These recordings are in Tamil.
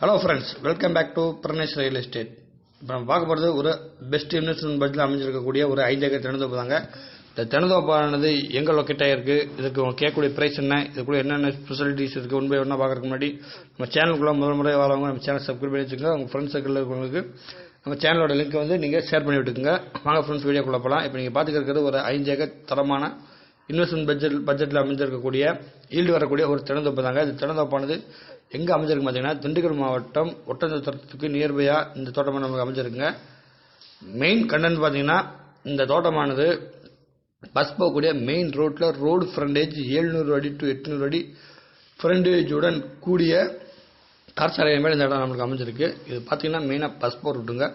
Hello friends welcome back to Pranesh real estate இப்போ நம்ம பார்க்க போகிறது ஒரு பெஸ்ட் இன்வெஸ்ட்மெண்ட் பட்ஜெட்டில் அமைஞ்சிருக்கக்கூடிய ஒரு ஐந்து ஏக்கர் திறந்தோப்பு தாங்க. இந்த திறந்தோப்பானது எங்கே லொக்கேட் ஆகிருக்கு இதுக்கு கேட்கக்கூடிய ப்ரைஸ் என்ன? இதுக்குள்ளே என்னென்ன ஃபெசிலிட்டிஸ் இருக்குது உண்மை ஒன்றா பார்க்குறதுக்கு முன்னாடி நம்ம சேனலுக்குள்ள முதல் முறை வரவங்க நம்ம சேனல் சப்ஸ்கிரைப் பண்ணி வச்சுக்கோங்க. உங்கள் ஃப்ரெண்ட்ஸ் சர்க்கிளில் இருக்கிறவங்களுக்கு நம்ம சேனலோட லிங்க் வந்து நீங்கள் ஷேர் பண்ணி விட்டுக்குங்க. வாங்க ஃப்ரெண்ட்ஸ் வீடியோக்குள்ளே போகலாம் இப்போ நீங்கள் பார்த்துக்கிறது ஒரு ஐந்து ஏக்கர் தரமான இன்வெஸ்ட்மெண்ட் பட்ஜெட் பட்ஜெட்டில் அமைஞ்சிருக்கக்கூடிய ஈல்டு வரக்கூடிய ஒரு திறந்தோப்பு தாங்க. இந்த திறந்தோப்பானது எங்கே அமைஞ்சிருக்கு பார்த்தீங்கன்னா திண்டுக்கல் மாவட்டம் ஒட்டஞ்சத்திரத்துக்கு நியர்பையாக இந்த தோட்டமாக நமக்கு அமைஞ்சிருக்குங்க. மெயின் கண்டென்ட் பார்த்தீங்கன்னா இந்த தோட்டமானது பஸ் போகக்கூடிய மெயின் ரோட்டில் ரோடு ஃப்ரண்டேஜ் ஏழ்நூறு அடி டு எட்நூறு அடி ஃப்ரண்டேஜுடன் கூடிய கார் சாலை மேலே இந்த இடம் நம்மளுக்கு அமைஞ்சிருக்கு. இது பார்த்தீங்கன்னா மெயினாக பஸ் போகிற ரூட்டுங்க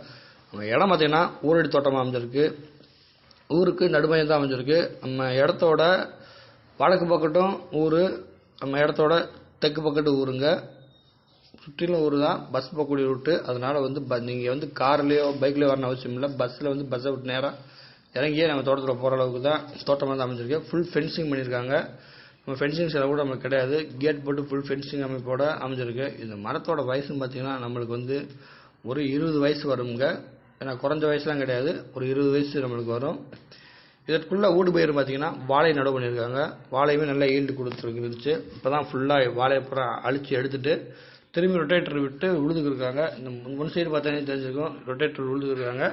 நம்ம இடம் பார்த்தீங்கன்னா ஊரடி தோட்டமாக அமைஞ்சிருக்கு. ஊருக்கு நடுமையம் தான் அமைஞ்சிருக்கு. நம்ம இடத்தோட வடக்கு பக்கட்டும் ஊர் நம்ம இடத்தோட தெற்கு பக்கத்து ஊருங்க. சுற்றிலும் ஊர் தான். பஸ் போகக்கூடிய ரூட்டு அதனால் வந்து ப நீங்கள் வந்து கார்லேயோ பைக்லேயோ வரணும் அவசியம் இல்லை. பஸ்ஸில் வந்து பஸ்ஸை விட்டு நேராக இறங்கியே நம்ம தோட்டத்தில் போகிற அளவுக்கு தான் தோட்டம் வந்து அமைஞ்சிருக்கு. ஃபுல் ஃபென்சிங் பண்ணியிருக்காங்க. நம்ம ஃபென்சிங் செலவு கூட நமக்கு கிடையாது. கேட் போட்டு ஃபுல் ஃபென்சிங் அமைப்போட அமைஞ்சிருக்கு. இந்த மரத்தோட வயசுன்னு பார்த்தீங்கன்னா நம்மளுக்கு வந்து ஒரு இருபது வயசு வருங்க. ஏன்னா குறைஞ்ச வயசுலாம் கிடையாது. ஒரு இருபது வயசு நம்மளுக்கு வரும். இதற்குள்ள ஊடு பயிர் பார்த்தீங்கன்னா வாழை நடவு பண்ணியிருக்காங்க. வாழையுமே நல்லா ஈல்டு கொடுத்துருந்துச்சு இப்போ தான் ஃபுல்லாக வாழையை பூரா அழிச்சு எடுத்துட்டு திரும்பி ரொட்டேட்டர் விட்டு உழுதுக்கிருக்காங்க இந்த முன் சைடு பார்த்தாலே தெரிஞ்சிருக்கும். ரொட்டேட்டர் உழுதுருக்காங்க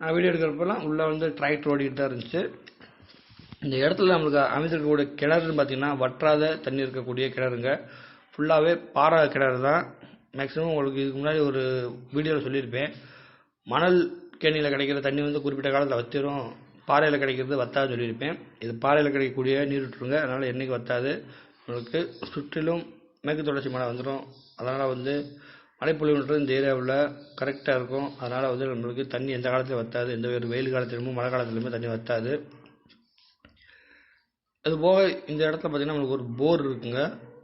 நான் வீடியோ எடுக்கிறப்பெல்லாம் உள்ளே வந்து டிராக்டர் ஓடிக்கிட்டு தான் இருந்துச்சு. இந்த இடத்துல நம்மளுக்கு அமைந்திருக்கக்கூடிய கிணறுன்னு பார்த்தீங்கன்னா வற்றாத தண்ணி இருக்கக்கூடிய கிணறுங்க. ஃபுல்லாகவே பாறை கிணறு தான். மேக்ஸிமம் உங்களுக்கு இதுக்கு முன்னாடி ஒரு வீடியோவில் சொல்லியிருப்பேன். மணல் கேணியில் கிடைக்கிற தண்ணி வந்து குறிப்பிட்ட காலத்தில் வத்திரும். பாறையில் கிடைக்கிறது வத்தாது சொல்லியிருப்பேன். இது பாறையில் கிடைக்கக்கூடிய நீர் விட்டுருங்க அதனால் என்றைக்கு வத்தாது? உங்களுக்கு சுற்றிலும் மேற்கு தொடர்ச்சி மழை வந்துடும் அதனால் வந்து மழைப்பொழிவுன்றது இந்த ஏரியாவில் கரெக்டாக இருக்கும். அதனால் வந்து நம்மளுக்கு தண்ணி எந்த காலத்துலையும் வத்தாது? எந்த ஒரு வெயில் காலத்திலுமே மழை காலத்துலையுமே தண்ணி வத்தாது. அதுபோக இந்த இடத்துல பார்த்தீங்கன்னா நம்மளுக்கு ஒரு போர் இருக்குங்க.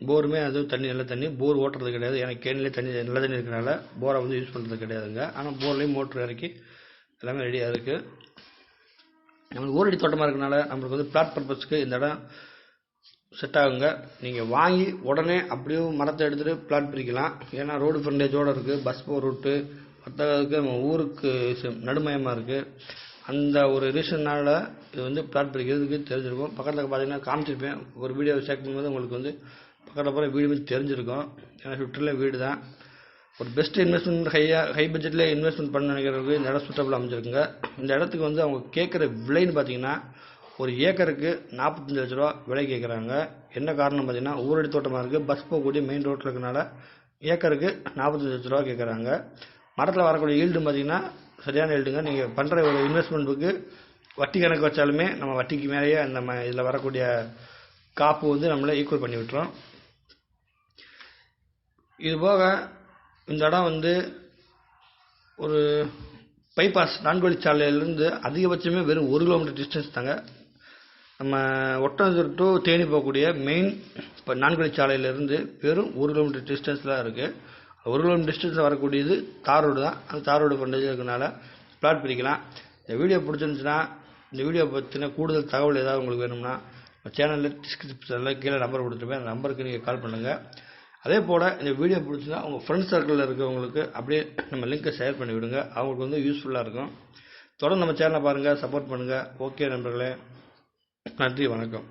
போருமே அது தண்ணி நல்ல தண்ணி. போர் ஓட்டுறது கிடையாது. எனக்கு கேணிலே தண்ணி நல்ல தண்ணி இருக்கிறனால போரை வந்து யூஸ் பண்ணுறது கிடையாதுங்க. ஆனால் போர்லேயும் மோட்ரு இறக்கி எல்லாமே ரெடியாக இருக்குது நம்மளுக்கு ஊரடி தோட்டமாக இருக்கனால நம்மளுக்கு வந்து பிளாட் பர்பஸ்க்கு இந்த இடம் செட் ஆகுங்க. நீங்கள் வாங்கி உடனே அப்படியே மரத்தை எடுத்துகிட்டு பிளாட் பிரிக்கலாம். ஏன்னா ரோடு ஃப்ரண்டேஜோடு இருக்குது பஸ் போகிற ரூட்டு மற்றதுக்கு நம்ம ஊருக்கு நடுமயமாக இருக்குது அந்த ஒரு ரீசன்னால் இது வந்து பிளாட் பிரிக்கிறதுக்கு தெரிஞ்சிருக்கும். பக்கத்தில் பார்த்தீங்கன்னா காமிச்சிருப்பேன். ஒரு வீடியோ செக் பண்ணும்போது உங்களுக்கு வந்து பக்கத்தில் போகிற வீடு வந்து தெரிஞ்சிருக்கும். ஏன்னா சுற்றுலா வீடு தான் ஒரு பெஸ்ட் இன்வெஸ்ட்மெண்ட் ஹையாக ஹை பட்ஜெட்டில் இன்வெஸ்ட்மெண்ட் பண்ண நினைக்கிறவங்களுக்கு இந்த இடம் சூட்டபிள் அமைஞ்சிருக்குங்க. இந்த இடத்துக்கு வந்து அவங்க கேட்குற விலைன்னு பார்த்தீங்கன்னா ஒரு ஏக்கருக்கு நாற்பத்தஞ்சு லட்ச ரூபா விலை கேட்குறாங்க. என்ன காரணம் பார்த்தீங்கன்னா ஊரடி தோட்டமாக இருக்குது பஸ் போகக்கூடிய மெயின் ரோட்டில் இருக்கிறனால ஏக்கருக்கு நாற்பத்தஞ்சு லட்ச ரூபா கேட்குறாங்க. மரத்தில் வரக்கூடிய ஈல்டு பார்த்தீங்கன்னா சரியான ஈல்டுங்க நீங்கள் பண்ணுற ஒரு இன்வெஸ்ட்மெண்ட்டுக்கு வட்டி கணக்கு வச்சாலுமே நம்ம வட்டிக்கு மேலேயே நம்ம இதில் வரக்கூடிய காப்பு வந்து நம்மளை ஈக்குவல் பண்ணி விட்டுரும். இது போக இந்த இடம் வந்து ஒரு பைபாஸ் நான்குவழி சாலையிலேருந்து அதிகபட்சமே வெறும் ஒரு கிலோமீட்டர் டிஸ்டன்ஸ் தாங்க. நம்ம ஒட்டந்தூர் டு தேனி போகக்கூடிய மெயின் இப்போ நான்குவழி சாலையிலேருந்து வெறும் ஒரு கிலோமீட்டர் டிஸ்டன்ஸில் இருக்குது ஒரு கிலோமீட்டர் டிஸ்டன்ஸில் வரக்கூடியது தார் ரோடு தான். அந்த தார் ரோடு பண்ணது இருக்கனால பிளாட் பிரிக்கலாம். இந்த வீடியோ பிடிச்சிருந்துச்சுன்னா இந்த வீடியோ பற்றின கூடுதல் தகவல் ஏதாவது உங்களுக்கு வேணும்னா சேனலில் டிஸ்கிரிப்ஷனில் கீழே நம்பர் கொடுத்துருப்பேன். அந்த நம்பருக்கு நீங்கள் கால் பண்ணுங்கள் அதே போல் இந்த வீடியோ பிடிச்சினா உங்கள் ஃப்ரெண்ட்ஸ் சர்க்கிளில் இருக்கிறவங்களுக்கு அப்படியே நம்ம லிங்க்கை ஷேர் பண்ணி விடுங்க அவங்களுக்கு வந்து யூஸ்ஃபுல்லாக இருக்கும். தொடர்ந்து நம்ம சேனலை பாருங்கள் சப்போர்ட் பண்ணுங்கள் ஓகே நண்பர்களே. நன்றி வணக்கம்.